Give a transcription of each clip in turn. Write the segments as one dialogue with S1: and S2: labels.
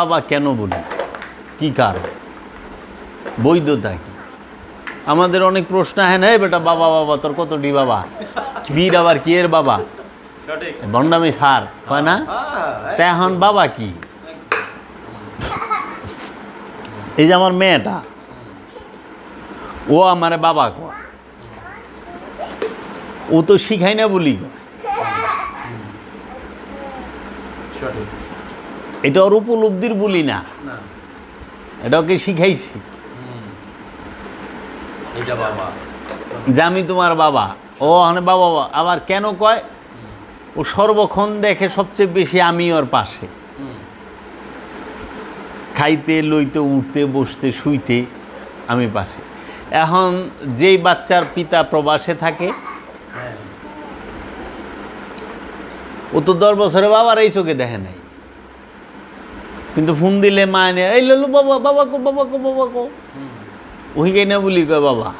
S1: বাবা কেন বলি? কি কারণ? বৈধতা কি? আমাদের অনেক প্রশ্ন হ্যাঁ না বেটা বাবা বাবা তোর কত ডি বাবা? বীর আবার কি এর বাবা বন্ডামি সার হয় না? তা এখন বাবা কি? এই যে আমার মেয়েটা ও আমারে বাবা কয়। ও তো শিখাই না বলি এটা ওর উপলব্ধির বলি না। এটা ওকে শিখাইছি।
S2: এটা বাবা।
S1: যে আমি তোমার বাবা। ও মানে বাবা বাবা। আবার কেন কয়? ও সর্বক্ষণ দেখে সবচেয়ে বেশি আমি ওর পাশে। খাইতে লইতে উঠতে বসতে শুইতে আমি পাশে। এখন যেই বাচ্চার পিতা প্রবাসে থাকে
S2: হ্যাঁ।
S1: ও তো দশ বছরে বাবার এই চোখে দেখে নাই। কিন্তু ফোন দিলে মা এনে এই ললু বাবা বাবা কো বাবা কো বাবা কো। ওই না বলি কয়, বাবা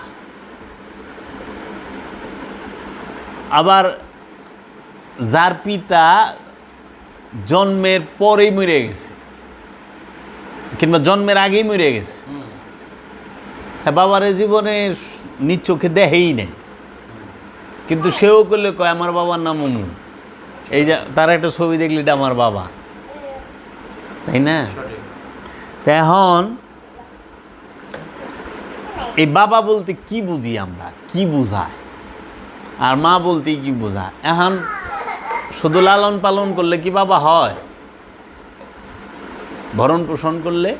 S1: আবার যার পিতা জন্মের পরেই মরে গেছে, কিংবা জন্মের আগেই মরে গেছে। হ্যাঁ বাবার জীবনে নিজ চোখে দেখেই নেই কিন্তু সেও করলে কয়, আমার বাবার নাম অমু এই যে, তার একটা ছবি দেখলি আমার বাবা তাই না? এখন এই বাবা বলতে কি বুঝি আমরা? কি বুঝায়? আর মা বলতে কি বোঝায়? এখন শুধু লালন পালন করলে কি বাবা হয়? ভরণ পোষণ করলে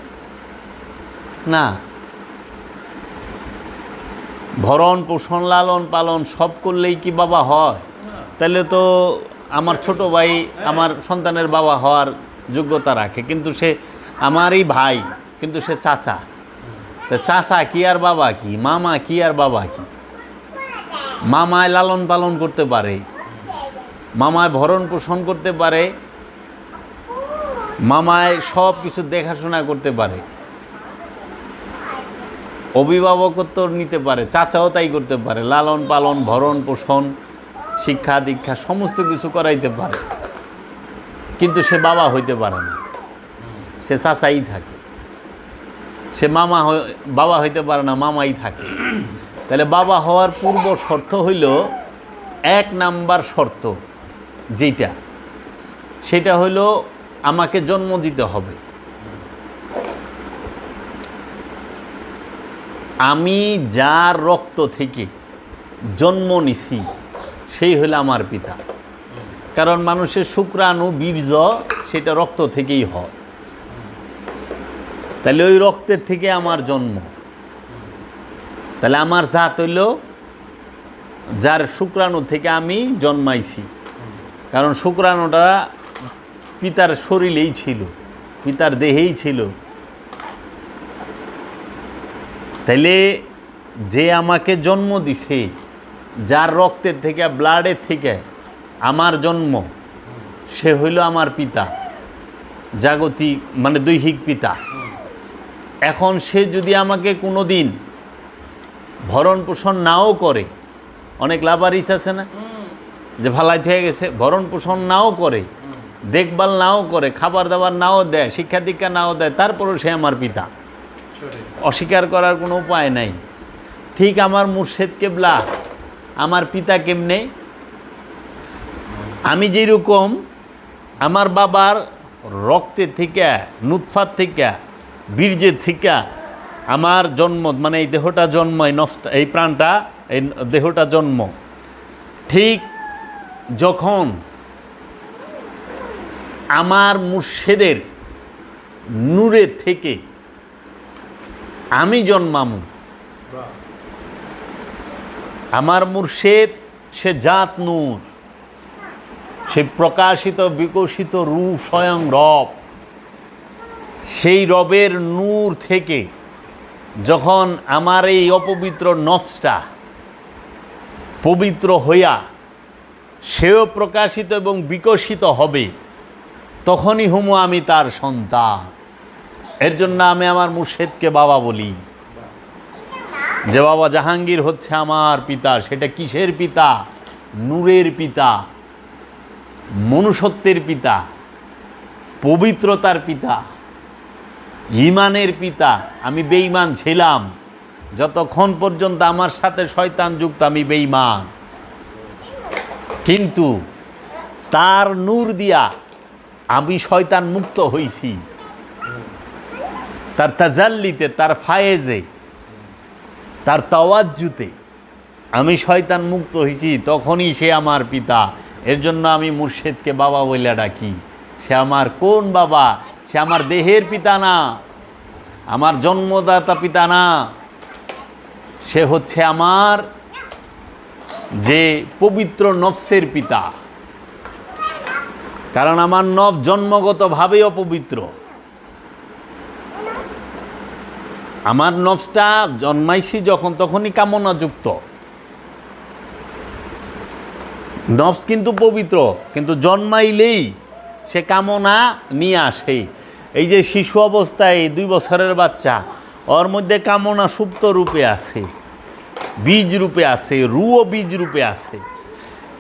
S1: না। ভরণ পোষণ, লালন পালন সব করলেই কি বাবা হয়? তাহলে তো আমার ছোট ভাই, আমার সন্তানের বাবা হওয়ার যোগ্যতা রাখে। কিন্তু সে আমারই ভাই, কিন্তু সে চাচা। তা চাচা কি আর বাবা কি? মামা কি আর বাবা কি? মামায় লালন পালন করতে পারে, মামায় ভরণ পোষণ করতে পারে, মামায় সব কিছু দেখাশোনা করতে পারে। অভিভাবকত্ব নিতে পারে, চাচাও তাই করতে পারে। লালন পালন, ভরণ পোষণ, শিক্ষা দীক্ষা, সমস্ত কিছু করাইতে পারে। কিন্তু সে বাবা হইতে পারে না। সে চাচাই থাকে। সে মামা বাবা হইতে পারে না, মামাই থাকে। তাহলে বাবা হওয়ার পূর্ব শর্ত হইল এক নাম্বার শর্ত যেটা সেটা হইল আমাকে জন্ম দিতে হবে। আমি যার রক্ত থেকে জন্ম নিছি, সেই হলো আমার পিতা। কারণ মানুষের শুক্রাণু বীর্য সেটা রক্ত থেকেই হয়। তাহলে ওই রক্তের থেকে আমার জন্ম। তাহলে আমার জাত হইল যার শুক্রাণু থেকে আমি জন্মাইছি। কারণ শুক্রাণুটা পিতার শরীরেই ছিল, পিতার দেহেই ছিল। তাইলে যে আমাকে জন্ম দিছে, যার রক্তের থেকে ব্লাডের থেকে আমার জন্ম, সে হইল আমার পিতা, জাগতিক মানে দৈহিক পিতা। এখন সে যদি আমাকে কোনো দিন ভরণ পোষণ নাও করে, অনেক লাভারিস আছে না? যে ভালাই হয়ে গেছে, ভরণ পোষণ নাও করে, দেখভাল নাও করে, খাবার দাবার নাও দেয়, শিক্ষা দীক্ষা নাও দেয়, তারপরেও সে আমার পিতা। অস্বীকার করার কোনো উপায় নাই। ঠিক আমার মুর্শেদ কেবলা, আমার পিতা কেমনে? আমি যেরকম আমার বাবার রক্তে থেকে নুৎফার থেকে বীর্যের থেকে আমার জন্ম মানে এই দেহটা জন্ম এই নষ্ট এই প্রাণটা এই দেহটা জন্ম। ঠিক যখন আমার মুর্শেদের নূরের থেকে আমি জন্মামু আমার মুর্শেদ সে জাত নূর। সে প্রকাশিত, বিকশিত রূপ স্বয়ং রব। সেই রবের নূর থেকে যখন আমার এই অপবিত্র নফসটা পবিত্র হইয়া সেও প্রকাশিত এবং বিকশিত হবে, তখনই হুমু আমি তার সন্তান। এর জন্য আমি আমার মুর্শেদকে বাবা বলি। যে বাবা জাহাঙ্গীর হচ্ছে আমার পিতা, সেটা কিসের পিতা? নূরের পিতা। মনুষ্যত্বের পিতা, পবিত্রতার পিতা, ইমানের পিতা, আমি বেঈমান ছিলাম। যতক্ষণ পর্যন্ত আমার সাথে শয়তান যুক্ত, আমি বেঈমান। কিন্তু তার নূর দিয়া আমি শয়তান মুক্ত হইছি। তার তাজাল্লিতে, তার ফায়েজে, তার তাওয়াজ্জুতে আমি শয়তান মুক্ত হয়েছি তখনই সে আমার পিতা। এর জন্য আমি মুর্শেদকে বাবা বলে ডাকি। সে আমার কোন বাবা? সে আমার দেহের পিতা না। আমার জন্মদাতা পিতা না। সে হচ্ছে আমার যে পবিত্র নফসের পিতা। কারণ আমার নব জন্মগতভাবেই অপবিত্র। আমার নফসটা জন্মাইছি যখন, তখনই কামনাযুক্ত। নফস কিন্তু পবিত্র, কিন্তু জন্মাইলেই সে কামনা নিয়ে আসে। এই যে শিশু অবস্থায় দুই বছরের বাচ্চা, ওর মধ্যে কামনা সুপ্ত রূপে আছে, বীজ রূপে আছে, রুও বীজ রূপে আছে।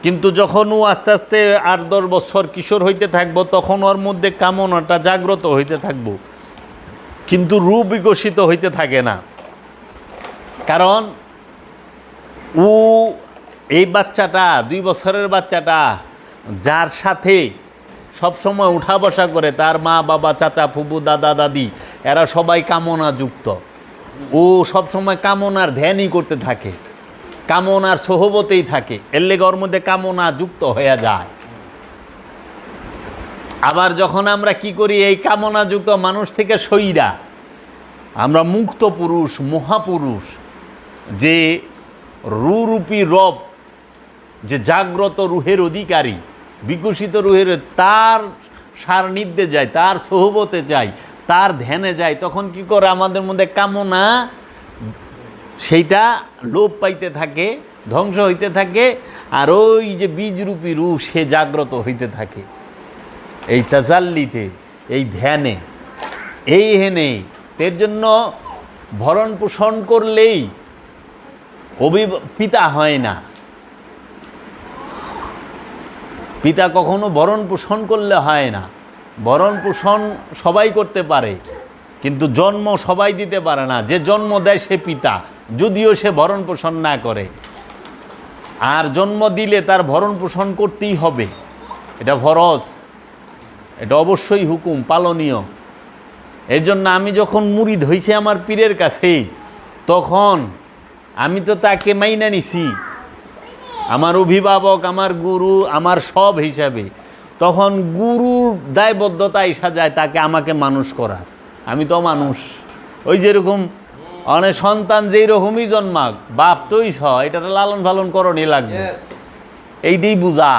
S1: কিন্তু যখন ও আস্তে আস্তে আট দশ বছর কিশোর হইতে থাকব, তখন ওর মধ্যে কামনাটা জাগ্রত হইতে থাকব। কিন্তু রূ বিকশিত হইতে থাকে না। কারণ ও এই বাচ্চাটা, দুই বছরের বাচ্চাটা, যার সাথে সব সময় উঠা বসা করে তার মা, বাবা, চাচা ফুবু দাদা, দাদি, এরা সবাই কামনা যুক্ত ও সব সময় কামনার ধ্যানই করতে থাকে, কামনার সহবতেই থাকে, এর লেগে ওর মধ্যে কামনা যুক্ত হয়ে যায়। আবার যখন আমরা কি করি, এই কামনাযুক্ত মানুষ থেকে সইরা, আমরা মুক্ত পুরুষ, মহাপুরুষ, যে রুরূপী রব যে জাগ্রত রুহের অধিকারী, বিকশিত রুহের তার সারনিধ্যে যায়, তার সহবতে যায়, তার ধ্যানে যায়, তখন কি করে আমাদের মধ্যে কামনা? সেইটা লোপ পাইতে থাকে, ধ্বংস হইতে থাকে, আর ওই যে বীজরূপী রূপ, সে জাগ্রত হইতে থাকে। এই তাজাল্লিতে, এই ধ্যানে, এই হেনে এর জন্য ভরণ পোষণ করলেই অভি পিতা হয় না। পিতা কখনো ভরণ পোষণ করলে হয় না। বরণ পোষণ সবাই করতে পারে, কিন্তু জন্ম সবাই দিতে পারে না। যে জন্ম দেয় সে পিতা, যদিও সে ভরণ পোষণ না করে। আর জন্ম দিলে তার ভরণ পোষণ করতেই হবে। এটা ফরজ, এটা অবশ্যই হুকুম, পালনীয়। এর জন্য আমি যখন মুরিদ হয়েছে আমার পীরের কাছে তখন আমি তো তাকে মাইনা নিছি। আমার অভিভাবক আমার গুরু আমার সব হিসাবে। তখন গুরুর দায়বদ্ধতা এসা যায় তাকে আমাকে মানুষ করার আমি তো মানুষ। ওই যেরকম অনেক সন্তান যেই রকমই জন্মাক বাপ তোই ছ এটা তো লালন পালন করণই লাগবে। এইটাই বুঝা।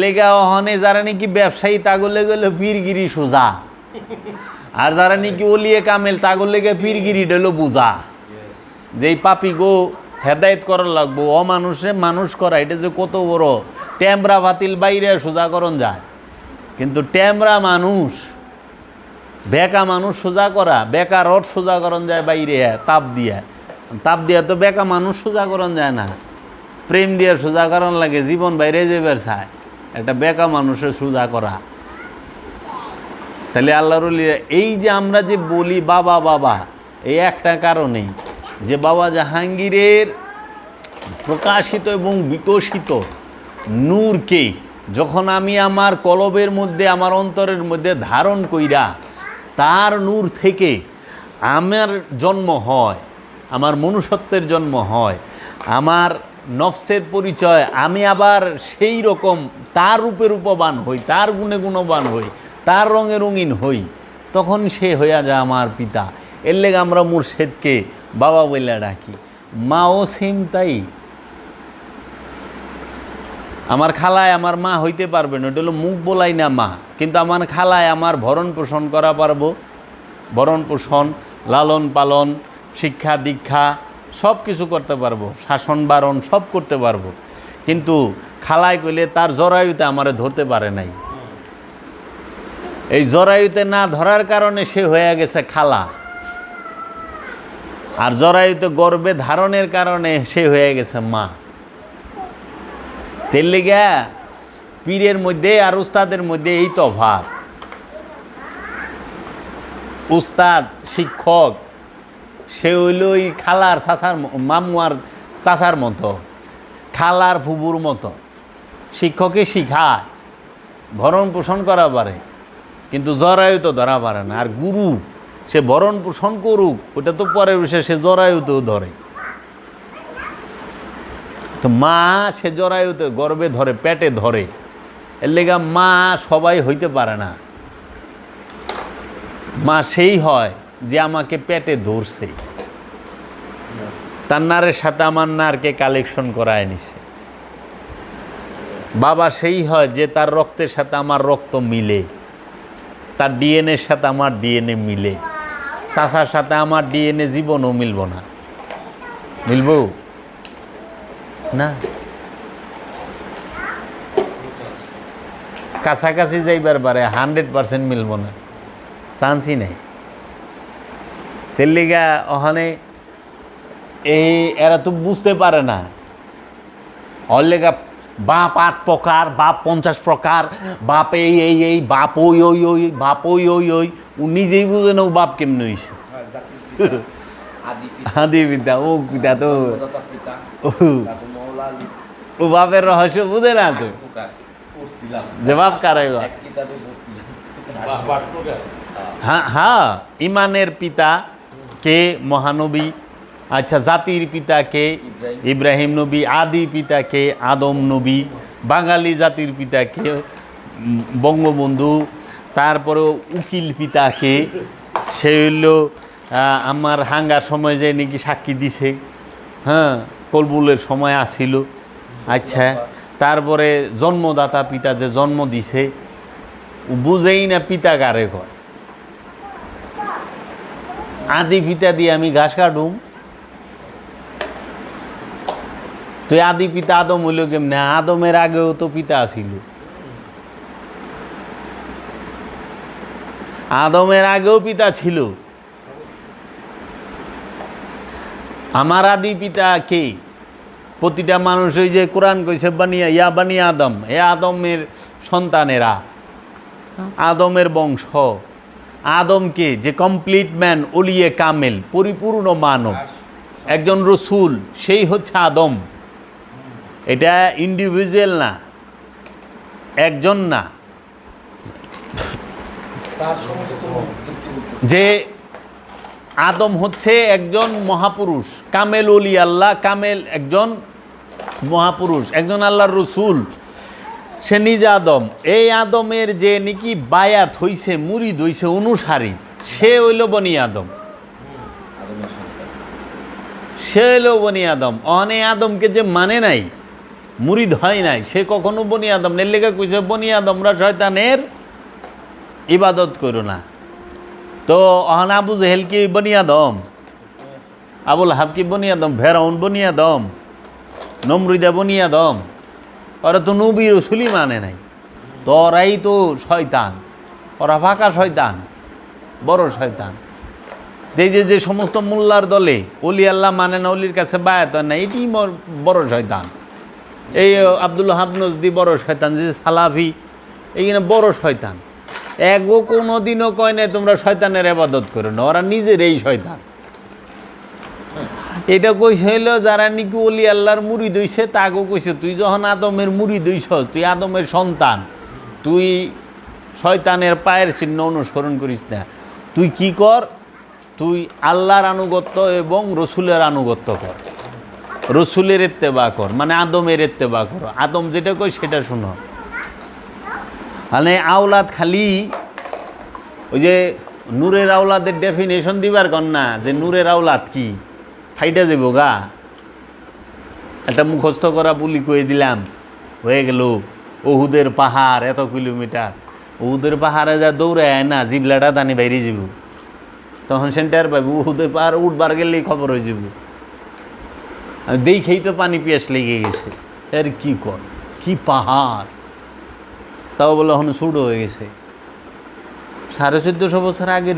S1: লেগে অহনে যারা নাকি ব্যবসায়ী তাগলে গেলে পীরগিরি সোজা। আর যারা নাকি অলিয়ে কামেল তাগর লেগে পীরগিরি ডেলো বুঝা। যেই পাপি গো হেদায়েত করার লাগবো, অমানুষে মানুষ করা, এটা যে কত বড়। ট্যামরা বাতিল বাইরে সোজাকরণ যায়। কিন্তু ট্যামরা মানুষ, বেকা মানুষ সোজা করা, বেকা রড সোজাকরণ যায় বাইরে, তাপ দিয়া। তাপ দিয়া তো বেকা মানুষ সোজাকরণ যায় না। প্রেম দিয়ে সোজাকরণ লাগে, জীবন বাইরে যাবার চায়, একটা বেকা মানুষের সোজা করা। তাহলে আল্লাহর এই যে আমরা যে বলি বাবা বাবা, এই একটা কারণেই। যে বাবা জাহাঙ্গীরের প্রকাশিত এবং বিকশিত নূরকে যখন আমি আমার কলবের মধ্যে, আমার অন্তরের মধ্যে ধারণ কইরা তার নূর থেকে আমার জন্ম হয়, আমার মনুষ্যত্বের জন্ম হয়, আমার নফসের পরিচয়, আমি আবার সেই রকম তার রূপে রূপবান হই, তার গুণে গুণবান হই, তার রঙে রঙিন হই, তখন সে হইয়া যায় আমার পিতা। এর লেগে আমরা মুর্শেদকে বাবা বলে ডাকি, মাও সেম তাই। আমার খালায় আমার মা হইতে পারবে না, এটা হলো মুখ বলাই না মা। কিন্তু আমার খালায় আমার ভরণ পোষণ করা পারব। ভরণ পোষণ, লালন পালন, শিক্ষা দীক্ষা সব কিছু করতে পারব। শাসন বারণ সব করতে পারব। কিন্তু খালায় কইলে তার জরায়ুতে আমারে ধরতে পারে নাই। এই জরায়ুতে না ধরার কারণে সে হয়ে গেছে খালা। আর জরায়ুতে গর্বে ধারণের কারণে সে হয়ে গেছে মা। তেল লেগা পীরের মধ্যে আর উস্তাদের মধ্যে এই তফাৎ। উস্তাদ, শিক্ষক, সে হইল ওই খালার চাচার ম- মামুয়ার চাচার মতো, খালার ফুবুর মতো। শিক্ষকে শিখায়, ভরণ পোষণ করা পারে, কিন্তু জরায়ু তো ধরা পারে না। আর গুরু সে ভরণ পোষণ করুক, ওটা তো পরের বিষয়, সে জরায়ুতেও ধরে। তো মা সে জরায়ুতে গর্বে ধরে, পেটে ধরে। এর লেগা মা সবাই হইতে পারে না। মা সেই হয় যে আমাকে পেটে ধরছে। তার নারের সাথে আমার নারকে কালেকশন করায় নিছে। বাবা সেই হয় যে তার রক্তের সাথে আমার রক্ত মিলে। তার ডিএনএর সাথে আমার ডিএনএ মিলে। চাষার সাথে আমার ডিএনএ জীবনও মিলব না। মিলব? না। কাছাকাছি যাইবার পারে হান্ড্রেড পার্সেন্ট মিলব না। চান্সই নেই। তেল্লিগা ওখানে এই এরা তো বুঝতে পারে না। অল্লেগা বাপ আট প্রকার বাপ পঞ্চাশ প্রকার বাপ এই এই এই বাপ ওই ওই ওই বাপ ওই ওই ওই। ও নিজেই বুঝে না ও বাপ কেমন হয়েছে
S3: আদি
S1: বিদ্যা ও পিতা তো।
S3: পিতা পিতা
S1: ও, বাপের রহস্য বুঝে না তো?
S3: জবাব পড়ছিলাম
S1: যে বাপ কারে গো?
S3: এক কিতাবে পড়ছিলাম
S2: বাহ বাট প্রকার।
S1: হ্যাঁ হ্যাঁ ইমানের পিতা কে মহানবী আচ্ছা জাতির পিতা কে
S3: ইব্রাহিম।
S1: নবী, আদি পিতা কে আদম নবী, বাঙালি জাতির পিতা কে বঙ্গবন্ধু তারপরে উকিল পিতা কে সে হইল আমার হাঙ্গার সময় যে নাকি সাক্ষী দিছে হ্যাঁ কলবুলের সময় আসিল আচ্ছা তারপরে জন্মদাতা পিতা যে জন্ম দিছে, বুঝেই না পিতা কারে কয় আদি পিতা দিয়ে আমি ঘাস কাটুম তুই আদি পিতা আদম হইল কেমনে? আদমের আগেও তো পিতা ছিল। আদমের আগেও পিতা ছিল। আমার আদি পিতা কে? প্রতিটা মানুষ ওই যে কোরআন কইছে, বানিয়া, ইয়া বানিয়া আদম। এ আদমের সন্তানেরা। আদমের বংশ। আদমকে যে কমপ্লিট ম্যান ওলিয়ে কামেল, পরিপূর্ণ মানব। একজন রসুল, সেই হচ্ছে আদম। এটা ইন্ডিভিজুয়াল না, একজন না। যে আদম হচ্ছে একজন মহাপুরুষ, কামেল অলি আল্লাহ, কামেল একজন মহাপুরুষ, একজন আল্লাহর রসুল। সে নিজ আদম। এই আদমের যে নাকি বায়াত হইছে, মুরিদ হইছে, অনুসারী, সে হইল বনি আদম। সে হইল বনি আদম। অনে আদমকে যে মানে নাই মুরিদ হয় নাই। সে কখনো বনি আদম লেগে কইছে, বনি আদমরা শয়তানের ইবাদত করো না। তো অহন আবু জেহেল কি বনি আদম? আবুল হাব কি বনি আদম? ভেরাউন বনি আদম? নমরুদা বনি আদম? ওরা তো নবী রসুলি মানে নাই। তোরাই তো শয়তান। ওরা ফাঁকা শয়তান। বড় শয়তান। এই যে যে সমস্ত মোল্লার দলে অলি আল্লাহ মানে না অলির কাছে বায়াত না, এটি বড় শয়তান। এই আব্দুল হাবনজদি বড় শয়তান, যে সালাফি, এইখানে বড় শয়তান। একও কোনো দিনও কয় নাই, তোমরা শয়তানের আবাদত করো না, ওরা নিজের এই শয়তান। এটা কইছে হইল, যারা নাকি অলি আল্লাহর মুড়ি দইছে তাকেও কইছে, তুই যখন আদমের মুড়ি দইছ, তুই আদমের সন্তান, তুই শয়তানের পায়ের চিহ্ন অনুসরণ করিস না। তুই কি কর? তুই আল্লাহর আনুগত্য এবং রসুলের আনুগত্য কর। রসুলের এত্তেবা কর মানে আদমের এত্তেবা কর। আদম যেটা কই সেটা শুনো। মানে আওলাদ খালি ওই যে নূরের আওলাদের ডেফিনেশন দিবার কন না, যে নূরের আওলাদ কি? ফাইটা যাব গা। একটা মুখস্থ করা বুলি কয়ে দিলাম, হয়ে গেল ওহুদের পাহাড় এত কিলোমিটার। ওহুদের পাহাড়ে যা দৌড়ায় না, জিবলাটা টানি বাইরে যাব তখন সেন্টার পাবি ওহুদের পাহাড় উঠবার গেলেই খবর হয়ে যাব দেখেই তো পানি পিয়াস লেগে গেছে। এর কি কর? কি পাহাড়? তাও বলে এখন শুরু হয়ে গেছে। সাড়ে চোদ্দোশো বছর আগের